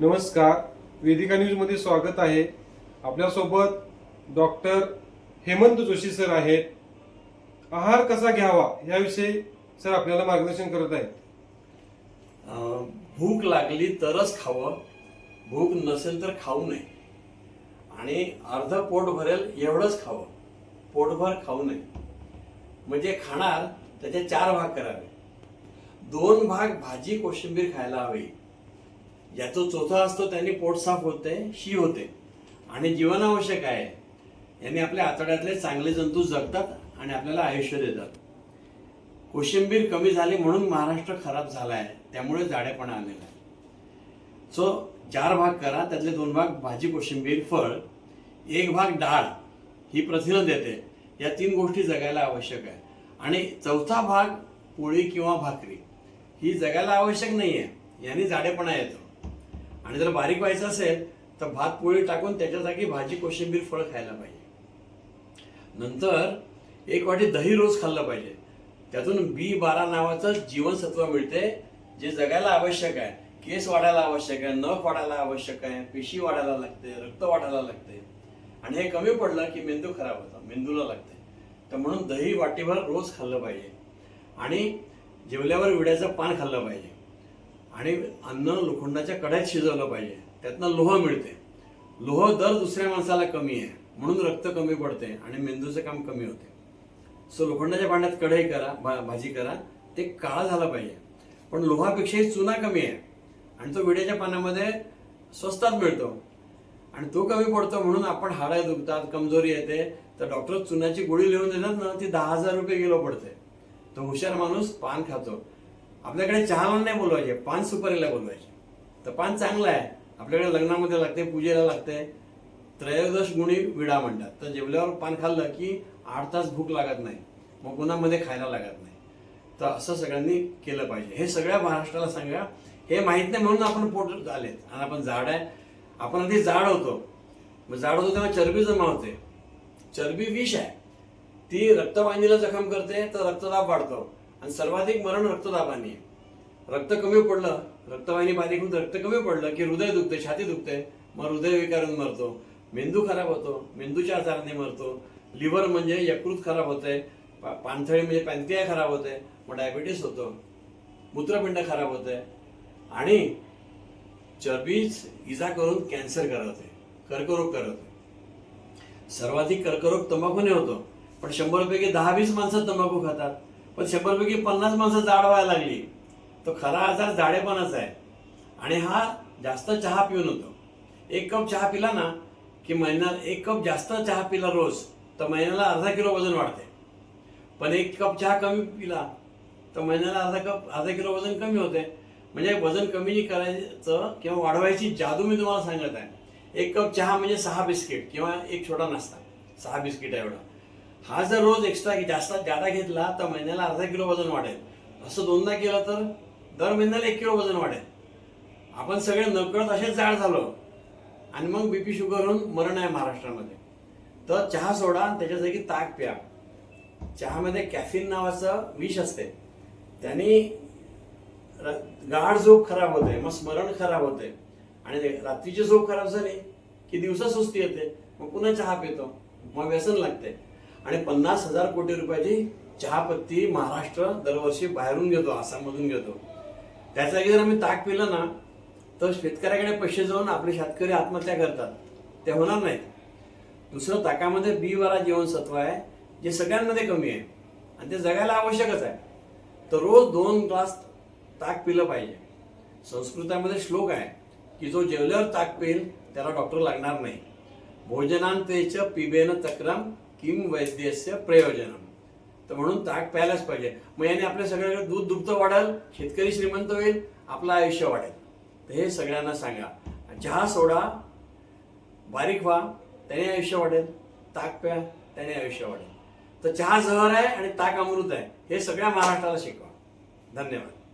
नमस्कार. वेदिका न्यूजमध्ये स्वागत आहे. आपल्यासोबत डॉक्टर हेमंत जोशी सर आहेत. आहार कसा घ्यावा याविषयी सर आपल्याला मार्गदर्शन करत आहेत. भूक लागली तरच खावं. भूक नसेल तर खाऊ नये. आणि अर्ध पोट भरेल एवढंच खावं. पोटभर खाऊ नये. म्हणजे खाणार त्याचे चार भाग करावे. दोन भाग भाजी कोशिंबीर खायला हवी. ज्याचा चोथा असतो त्याने पोट साफ होते शी होते. आणि जीवनावश्यक आहे. यांनी आपल्या आतड्यातले चांगले जंतू जगतात आणि आपल्याला आयुष्य देतात. कोशिंबीर कमी झाली म्हणून महाराष्ट्र खराब झाला आहे त्यामुळे जाडेपणा आलेला आहे. सो चार भाग करा त्यातले दोन भाग भाजी कोशिंबीर फळ. एक भाग डाळ. ही प्रथिनं देते. या तीन गोष्टी जगायला आवश्यक आहे. आणि चौथा भाग पोळी किंवा भाकरी. ही जगायला आवश्यक नाही आहे याने जाडेपणा येतो. आणि जर बारीक व्हायचं असेल तर भात पोळी टाकून त्याच्या जागी भाजी कोशिंबीर फळ खायला पाहिजे. नंतर एक वाटी दही रोज खाल्लं पाहिजे. त्यातून बी बारा नावाचं जीवनसत्व मिळते जे जगायला आवश्यक आहे. केस वाढायला आवश्यक आहे नख वाढायला आवश्यक आहे पेशी वाढायला लागते रक्त वाढायला लागते. आणि हे कमी पडलं की मेंदू खराब होतं मेंदूला लागते. तर म्हणून दही वाटीभर रोज खाल्लं पाहिजे. आणि जेवल्यावर विड्याचं पान खाल्लं पाहिजे. आणि अन्न लोखंडाच्या कढ्यात शिजवलं पाहिजे. त्यातनं लोह मिळते. लोह दर दुसऱ्या माणसाला कमी आहे. म्हणून रक्त कमी पडते आणि मेंदूचं काम कमी होते. सो लोखंडाच्या भांड्यात कढई करा भा- भाजी करा. ते काळा झाला पाहिजे. पण लोहापेक्षाही चुना कमी आहे. आणि तो विड्याच्या पानामध्ये स्वस्तात मिळतो. आणि तो कमी पडतो म्हणून आपण हाडं दुखतात कमजोरी येते. तर डॉक्टर चुनाची गोळी लिहून देतात ना ती दहा हजार रुपये किलो पडते. तो हुशार माणूस पान खातो. आपल्याकडे चहाला नाही बोलवायचे पान सुपारीला बोलवायचे. तर पान चांगलं आहे. आपल्याकडे लग्नामध्ये लागते पूजेला लागते. त्रयोदश गुणी विडा म्हणतात. तर जेवल्यावर पान खाल्लं की आठ तास भूक लागत नाही. मग उन्हामध्ये खायला लागत नाही. तर असं सगळ्यांनी केलं पाहिजे. हे सगळ्या महाराष्ट्राला सांगा. हे माहीत नाही म्हणून आपण पोट आलेत आणि आपण झाड आहे. आपण आधी जाड होतो. मग जाड होतो तेव्हा चरबी जमा होते. चरबी विष आहे. ती रक्तवाहिनीला जखम करते तर रक्तदाब वाढतो. आणि सर्वाधिक मरण रक्तदाबाने. रक्त कमी पडलं रक्तवाहिनी बारीक होऊन रक्त कमी पडलं की हृदय दुखते छाती दुखते मग हृदय विकारून मरतो. मेंदू खराब होतो मेंदूच्या आजाराने मरतो. लिव्हर म्हणजे यकृत खराब होते पा- पाणथळी म्हणजे पॅन्थिया खराब होते मग डायबिटीस होतो. मूत्रपिंड खराब होते आणि चरबीच इजा करून कॅन्सर करवते कर्करोग करवते सर्वाधिक कर्करोग तंबाखूने होतो. पण शंभर पैकी दहा वीस माणसं तंबाखू खातात. पण शंभरपैकी पन्नास माणसं जाड व्हायला लागली. तो खरा आजार जाडेपणाचा आहे. आणि हा जास्त चहा पिऊन होतो. एक कप चहा पिला ना की महिन्याला एक कप जास्त चहा पिला रोज तर महिन्याला अर्धा किलो वजन वाढते. पण एक कप चहा कमी पिला तर महिन्याला अर्धा कप अर्धा किलो वजन कमी होते. म्हणजे वजन कमी करायचं किंवा वाढवायची जादू मी तुम्हाला सांगत आहे. एक कप चहा म्हणजे सहा बिस्किट किंवा एक छोटा नाश्ता. सहा बिस्किट एवढा. हा जर रोज एक्स्ट्रा जास्त जादा घेतला तर महिन्याला अर्धा किलो वजन वाढेल. असं दोनदा केलं तर दर महिन्याला एक किलो वजन वाढेल. आपण सगळे नकळत असेच जाड झालो आणि मग बीपी शुगर होऊन मरण आहे महाराष्ट्रामध्ये. तर चहा सोडा आणि त्याच्या जागी ताक प्या. चहामध्ये कॅफिन नावाचं विष असते. त्यांनी र- गाढ झोप खराब होते मग स्मरण खराब होते. आणि रात्रीची झोप खराब झाली की दिवसा सुस्ती येते मग पुन्हा चहा पितो. मग व्यसन लागते. आणि पन्नास हजार कोटी रुपयाची चहापत्ती महाराष्ट्र दरवर्षी बाहेरून घेतो आसाममधून घेतो. त्याचा जर आम्ही ताक पिलं ना तर शेतकऱ्याकडे पैसे जाऊन आपले शेतकरी आत्महत्या करतात. ते होणार नाहीत. दुसरं ताकामध्ये बी वाला जीवनसत्व आहे जे सगळ्यांमध्ये कमी आहे. आणि ते जगायला आवश्यकच आहे. तर रोज दोन ग्लास ताक पिलं पाहिजे. संस्कृतामध्ये श्लोक आहे की जो जेवल्यावर ताक पिल त्याला डॉक्टर लागणार नाही. भोजनांतेच पिबेन तक्रम किम वैद्यस्य प्रयोजनम. तर म्हणून ताक प्यायलाच पाहिजे. मग याने आपल्या सगळ्याकडे दूध दुभतं वाढेल शेतकरी श्रीमंत होईल आपलं आयुष्य वाढेल. तर हे सगळ्यांना सांगा. चहा सोडा बारीक व्हा त्याने आयुष्य वाढेल. ताक प्या त्याने आयुष्य वाढेल. तर चहा जहर आहे आणि ताक अमृत आहे. हे सगळ्या महाराष्ट्राला शिकवा. धन्यवाद.